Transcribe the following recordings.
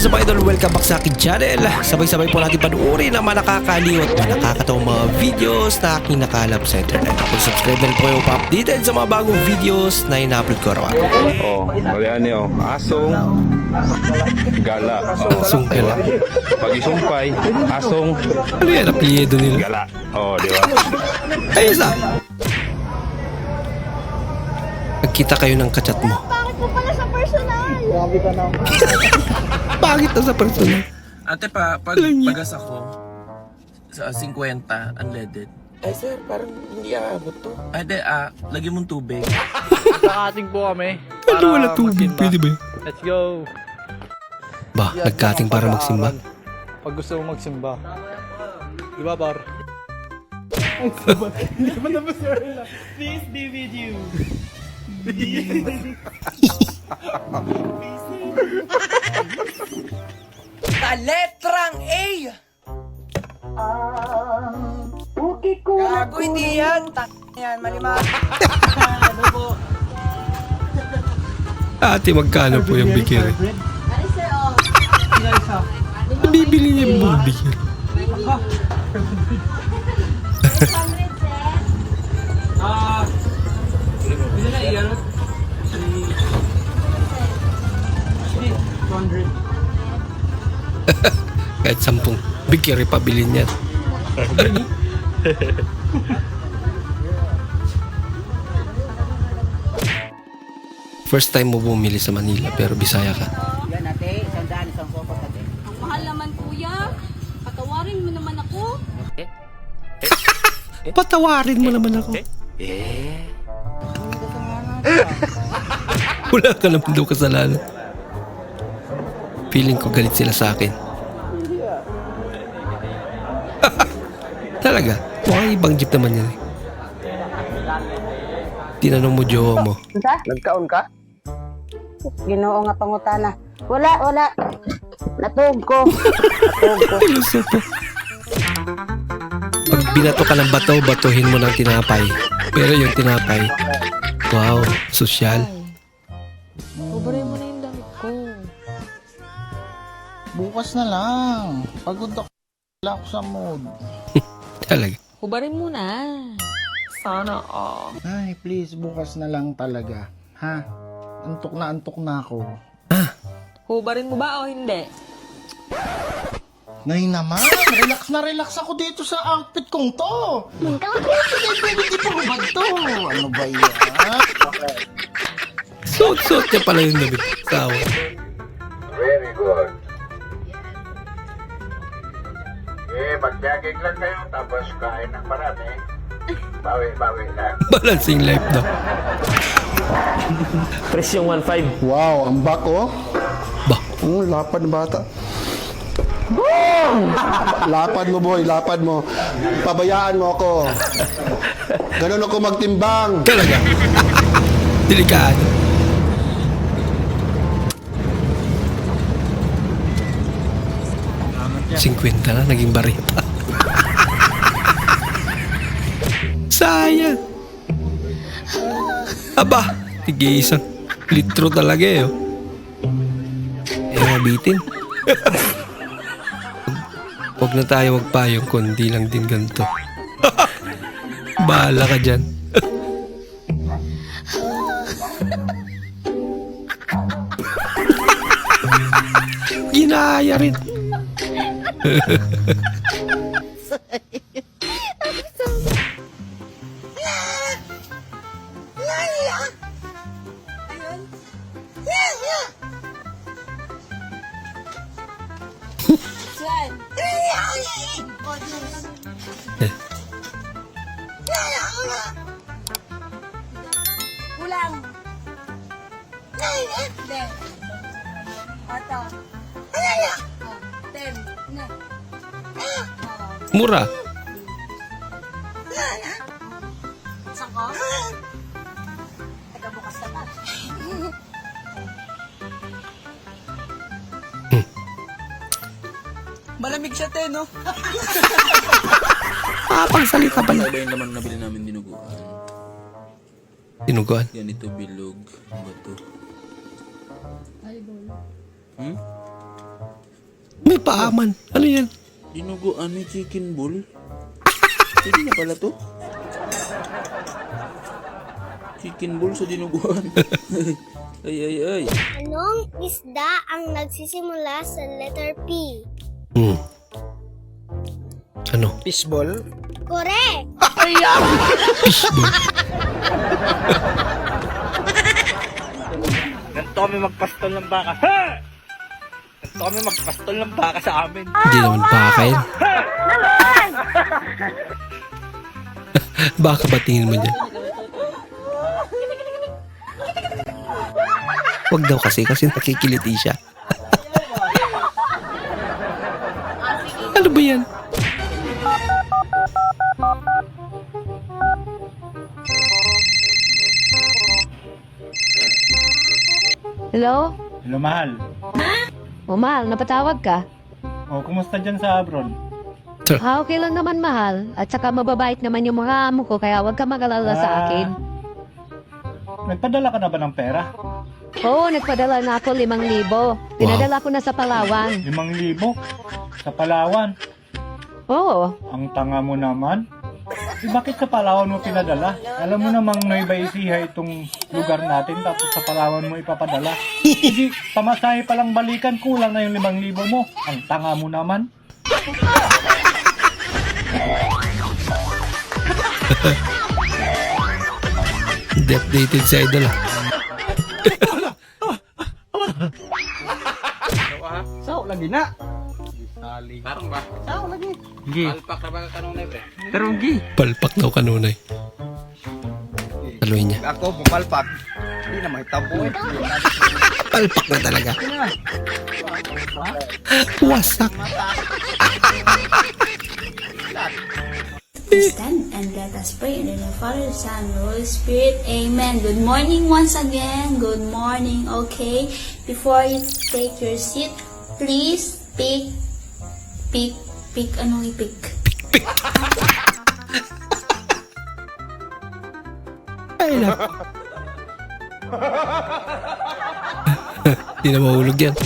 is up idol? Welcome back sa akin channel. Sabay-sabay po natin panuorin ang mga nakakaliw at mga nakakatawang mga videos na aking nakalap sa internet. Kung subscribe na po kayo pa-updated sa mga bagong videos na ina-upload ko araw Oh, malian niyo. Asong gala. Oh, Asong gala. Pag isumpay, asong Ano yan? Apelyido nila. gala. Oh, di ba? Ayos ah. Nagkita kayo ng kachat mo. Mo pala sa personal? Bakit na sa personal? Ate pa, pag pagas ako sa 50 unleaded. Ay sir, parang hindi aabot to. Ay de, ah, lagyan mong tubig. Kakating po kami. Ano wala tubig? Pwede ba yun? Let's go. Ba, nagkating para magsimba. Pag gusto mo magsimba. Di ba, par? Sa letrang A! Gago, hindi yan. Tak yan, malima. Ate, magkano po yung bikiri? Ano sir, oh? Bibili niya yung buong Kahit sampung bikiri pabili niyan. First time mo bumili sa Manila pero Bisaya ka. Yan ate, isang daan, isang sopas ate. Ang mahal naman kuya. Patawarin mo naman ako. Patawarin mo naman ako. Wala ka naman daw kasalanan. Feeling ko galit sila sa akin. Talaga? Mukhang ibang jeep naman yan eh. Tinanong mo jowa mo. Nagkaon ka? Ginoo nga pangutana. Wala, wala. Natug ko. Natug ko. Pag binato ka ng bato, batuhin mo ng tinapay. Pero yung tinapay, wow, sosyal. Ubaray mo na yung damit ko. Bukas na lang. Pagod ako. Wala ako sa mood. Talaga. Hubarin mo na. Sana all. Ay, please, bukas na lang talaga. Ha? Antok na antok na ako. Hubarin mo ba o hindi? Nay naman, relax na relax ako dito sa outfit kong to. Hindi pwede di pa hubad to. Ano ba yan? Suot-suot niya pala yung damit. Sawa. Kain ng marami. Bawi-bawi lang. Balancing life daw. Wow, ang back oh. Ba, Oh, lapad na bata. Boom! lapad mo boy, lapad mo. Pabayaan mo ako. Ganun ako magtimbang. talaga. Delikado. Cinquenta na, naging barita. Sayang. Aba, tige isang litro talaga eh. Oh. Eh, mabitin. Huwag na tayo magpayong kundi lang din ganito. Bahala ka dyan. Ginaya rin. Hindi. Ito. Oh, ten. Na. Oh. Mura. Malamig siya, te, no? Ah, pagsalita pala. Iba yung naman nabili namin dinuguan. Tinuguan. Ganito bilog. Bato. Hmm? May paaman. Ano yan? Dinuguan ni chicken ball. Pwede na pala to? Chicken ball sa dinuguan. ay, ay, ay. Anong isda ang nagsisimula sa letter P? Hmm. Ano? Fishball? Correct! Ganito kami magpastol ng baka. Ha! Ganito kami magpastol ng baka sa amin. Hindi naman baka yan. baka ba tingin mo dyan? Huwag daw kasi kasi nakikiliti siya. Ano ba yan? Hello? Hello, mahal. O mahal, napatawag ka? O, kumusta dyan sa Abron? Ah, okay lang naman mahal. At saka mababait naman yung mga amo ko kaya huwag ka mag-alala sa Ah. akin. Nagpadala ka na ba ng pera? Oo, nagpadala na ako limang libo. Pinadala ko na sa Palawan. Limang libo? Sa Palawan? Oo. Ang tanga mo naman. Eh, bakit sa Palawan mo pinadala? Alam mo namang Nueva Ecija itong lugar natin tapos sa Palawan mo ipapadala. Hindi, pamasahe palang balikan, kulang na yung limang libo mo. Ang tanga mo naman. Hindi updated sa idol ah. Lagi na? Karong ba? Sao lagi? Gi. Alpak na ba kanong na pre? Pero gi. Palpak daw kanunay. Taluin niya. Ako pupalpak. Hindi na mahitabo eh. Palpak na talaga. Wasak. Stand and let us pray in the name of the Father, the Son, and the Holy Spirit. Amen. Good morning once again. Good morning. Okay. Before you take your seat, please pick, pick, pick. Anong i-pick? Ay, nako. Hindi na mahulog yan.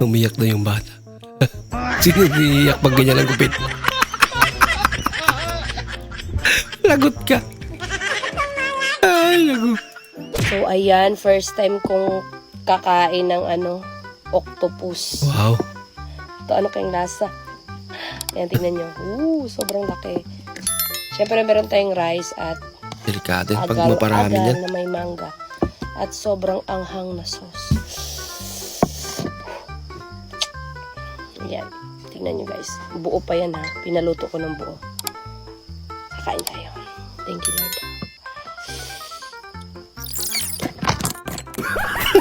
Umiyak na yung bata. Sino umiiyak pag ganyan ang gupit? Lagot ka. Ayan, first time kong kakain ng ano, octopus. Wow. Ito, ano kayong lasa? Ayan, tingnan nyo. Ooh, sobrang laki. Siyempre, meron tayong rice at Delikado yan pag maparami agal yan. na may mangga. At sobrang anghang na sauce. Ayan. Tingnan nyo guys. Buo pa yan ha. Pinaluto ko ng buo. Kakain tayo. Thank you Lord.